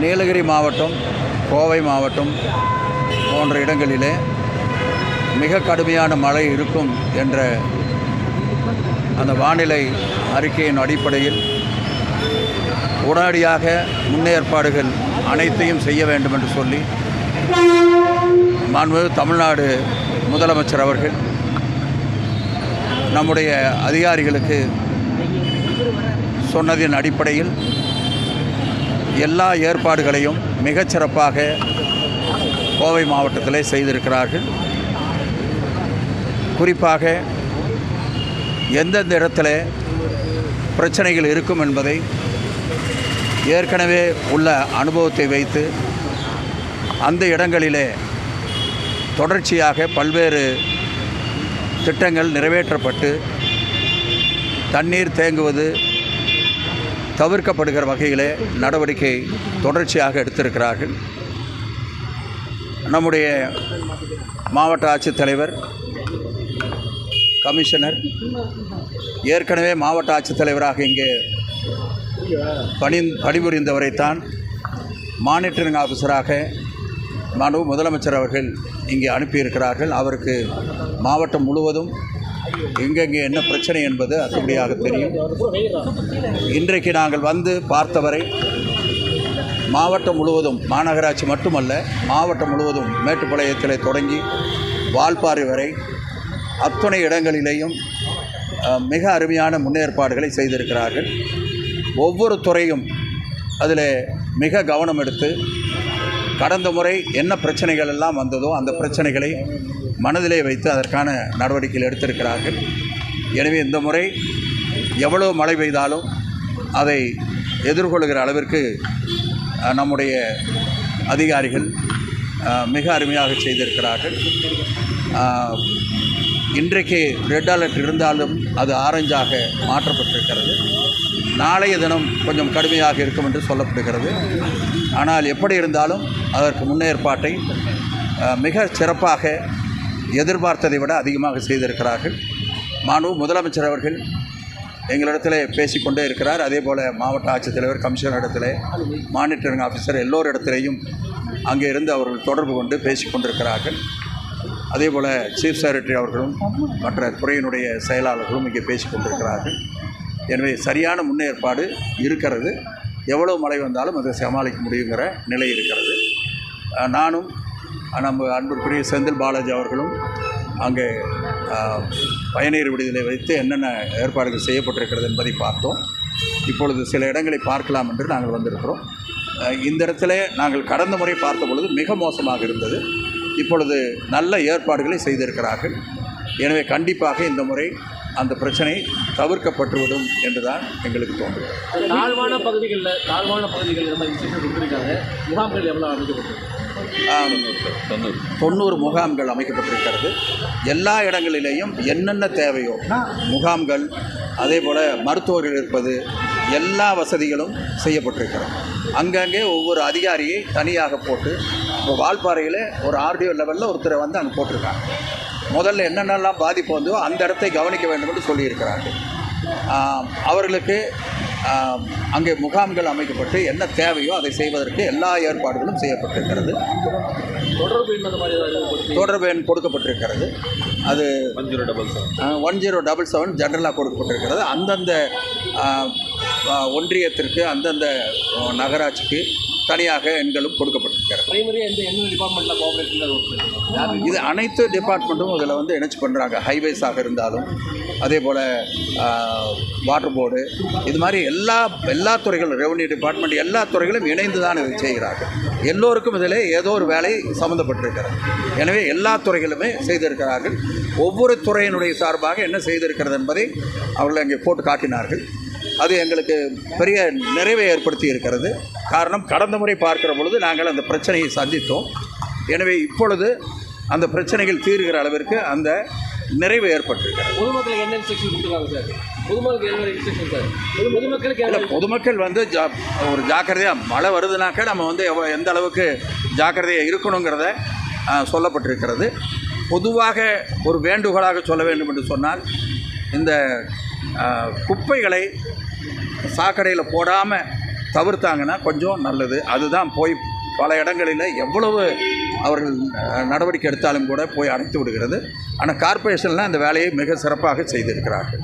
நீலகிரி மாவட்டம் கோவை மாவட்டம் போன்ற இடங்களிலே மிக கடுமையான மழை இருக்கும் என்ற அந்த வானிலை அறிக்கையின் அடிப்படையில் உடனடியாக முன்னேற்பாடுகள் அனைத்தையும் செய்ய வேண்டும் என்று சொல்லி மாண்புமிகு தமிழ்நாடு முதலமைச்சர் அவர்கள் நம்முடைய அதிகாரிகளுக்கு சொன்னதின் அடிப்படையில் எல்லா ஏற்பாடுகளையும் மிகச்சிறப்பாக கோவை மாவட்டத்திலே செய்திருக்கிறார்கள். குறிப்பாக எந்தெந்த இடத்துல பிரச்சனைகள் இருக்கும் என்பதை ஏற்கனவே உள்ள அனுபவத்தை வைத்து அந்த இடங்களிலே தொடர்ச்சியாக பல்வேறு திட்டங்கள் நிறைவேற்றப்பட்டு தண்ணீர் தேங்குவது தவிர்க்கப்படுகிற வகையிலே நடவடிக்கை தொடர்ச்சியாக எடுத்திருக்கிறார்கள். நம்முடைய மாவட்ட ஆட்சித்தலைவர் கமிஷனர் ஏற்கனவே மாவட்ட ஆட்சித்தலைவராக இங்கே பணி பணிபுரிந்தவரைத்தான் மானிட்டரிங் ஆஃபீஸராக மனு முதலமைச்சர் அவர்கள் இங்கே அனுப்பியிருக்கிறார்கள். அவருக்கு மாவட்டம் முழுவதும் எங்கெங்கே என்ன பிரச்சனை என்பது அத்துபடியாக தெரியும். இன்றைக்கு நாங்கள் வந்து பார்த்தவரை மாவட்டம் முழுவதும் மாநகராட்சி மட்டுமல்ல மாவட்டம் முழுவதும் மேட்டுப்பாளையத்தில் தொடங்கி வால்பாறை வரை அத்துணை இடங்களிலேயும் மிக அருமையான முன்னேற்பாடுகளை செய்திருக்கிறார்கள். ஒவ்வொரு துறையும் அதில் மிக கவனம் எடுத்து கடந்த முறை என்ன பிரச்சனைகள் எல்லாம் வந்ததோ அந்த பிரச்சனைகளை மனதிலே வைத்து அதற்கான நடவடிக்கைகள் எடுத்திருக்கிறார்கள். எனவே இந்த முறை எவ்வளோ மழை பெய்தாலும் அதை எதிர்கொள்கிற அளவிற்கு நம்முடைய அதிகாரிகள் மிக அருமையாக செய்திருக்கிறார்கள். இன்றைக்கு ரெட் அலர்ட் இருந்தாலும் அது ஆரஞ்சாக மாற்றப்பட்டிருக்கிறது. நாளைய தினம் கொஞ்சம் கடுமையாக இருக்கும் என்று சொல்லப்படுகிறது. ஆனால் எப்படி இருந்தாலும் அதற்கு முன்னேற்பாட்டை மிக சிறப்பாக எதிர்பார்த்ததை விட அதிகமாக செய்திருக்கிறார்கள். மாணவ முதலமைச்சர் அவர்கள் எங்களிடத்தில் பேசிக்கொண்டே இருக்கிறார். அதே போல் மாவட்ட ஆட்சித்தலைவர் கமிஷனர் இடத்துல மானிட்டரிங் ஆஃபீஸர் எல்லோரிடத்திலையும் அங்கே இருந்து அவர்கள் தொடர்பு கொண்டு பேசிக்கொண்டிருக்கிறார்கள். அதே போல் சீஃப் செக்ரட்டரி அவர்களும் மற்ற துறையினுடைய செயலாளர்களும் இங்கே பேசிக்கொண்டிருக்கிறார்கள். எனவே சரியான முன்னேற்பாடு இருக்கிறது. எவ்வளோ மழை வந்தாலும் அதை சமாளிக்க முடியுங்கிற நிலை இருக்கிறது. நானும் நம்ம அன்பிற்குரிய செந்தில் பாலாஜி அவர்களும் அங்கே பயணியர் விடுதலை வைத்து என்னென்ன ஏற்பாடுகள் செய்யப்பட்டிருக்கிறது என்பதை பார்த்தோம். இப்பொழுது சில இடங்களை பார்க்கலாம் என்று நாங்கள் வந்திருக்கிறோம். இந்த இடத்துல நாங்கள் கடந்த முறை பார்த்த பொழுது மிக மோசமாக இருந்தது. இப்பொழுது நல்ல ஏற்பாடுகளை செய்திருக்கிறார்கள். எனவே கண்டிப்பாக இந்த முறை அந்த பிரச்சனை தவிர்க்கப்பட்டுவிடும் என்றுதான் எங்களுக்கு தோன்றுகிறது. தாழ்வான பகுதிகளில் தாழ்வான பகுதிகளில் தொண்ணூறு முகாம்கள் அமைக்கப்பட்டிருக்கிறது. எல்லா இடங்களிலேயும் என்னென்ன தேவையோ முகாம்கள் அதே போல் மருத்துவர்கள் இருப்பது எல்லா வசதிகளும் செய்யப்பட்டிருக்கிறது. அங்கங்கே ஒவ்வொரு அதிகாரியை தனியாக போட்டு இப்போ வால்பாறையில் ஒரு ஆர்டிஓ லெவலில் ஒருத்தரை வந்து அங்கே போட்டிருக்காங்க. முதல்ல என்னென்னலாம் பாதிப்பு வந்தோ அந்த இடத்தை கவனிக்க வேண்டும் என்று சொல்லியிருக்கிறார்கள். அவர்களுக்கு அங்கே முகாம்கள் அமைக்கப்பட்டு என்ன தேவையோ அதை செய்வதற்கு எல்லா ஏற்பாடுகளும் செய்யப்பட்டிருக்கிறது. தொடர்பு எண் கொடுக்கப்பட்டிருக்கிறது. அது one zero double seven. One zero double seven ஜென்ரலாக கொடுக்கப்பட்டிருக்கிறது. அந்தந்த ஒன்றியத்திற்கு அந்தந்த நகராட்சிக்கு தனியாக எண்களும் கொடுக்கப்பட்டிருக்கிறது. இது அனைத்து டிபார்ட்மெண்ட்டும் இதில் வந்து இணைச்சு பண்ணுறாங்க ஹைவேஸாக இருந்தாலும் அதே போல் வாட்டர் போர்டு இது மாதிரி எல்லா எல்லா துறைகளும் ரெவன்யூ டிபார்ட்மெண்ட் எல்லா துறைகளும் இணைந்து தான் இதை செய்கிறார்கள். எல்லோருக்கும் இதில் ஏதோ ஒரு வேலை சம்மந்தப்பட்டிருக்கிறது எனவே எல்லா துறைகளுமே செய்திருக்கிறார்கள். ஒவ்வொரு துறையினுடைய சார்பாக என்ன செய்திருக்கிறது என்பதை அவர்கள் அங்கே போட்டு காட்டினார்கள். அது எங்களுக்கு பெரிய நிறைவை ஏற்படுத்தி இருக்கிறது. காரணம் கடந்த முறை பார்க்கிற பொழுது நாங்கள் அந்த பிரச்சனையை சந்தித்தோம். எனவே இப்பொழுது அந்த பிரச்சனைகள் தீர்கிற அளவிற்கு அந்த நிறைவு ஏற்பட்டிருக்கிறது. பொதுமக்களுக்கு என்ன இன்ஸ்ட்ரக்ஷன் கொடுத்துருக்காங்க சார்? பொதுமக்களுக்கு என்ன இன்ஸ்ட்ரக்ஷன் சார்? பொது பொதுமக்களுக்கு பொதுமக்கள் வந்து ஜா ஒரு ஜாக்கிரதையாக மழை வருதுனாக்கா நம்ம வந்து எவ்வ- எந்த அளவுக்கு ஜாக்கிரதையாக இருக்கணுங்கிறத சொல்லப்பட்டிருக்கிறது. பொதுவாக ஒரு வேண்டுகோளாக சொல்ல வேண்டும் என்று சொன்னால் இந்த குப்பைகளை சாக்கடையில் போடாமல் தவிர்த்தாங்கன்னா கொஞ்சம் நல்லது. அதுதான் போய் பல இடங்களில் எவ்வளவு அவர்கள் நடவடிக்கை எடுத்தாலும் கூட போய் அடைத்து விடுகிறது. ஆனால் கார்ப்பரேஷனில் அந்த வேலையை மிக சிறப்பாக செய்திருக்கிறார்கள்.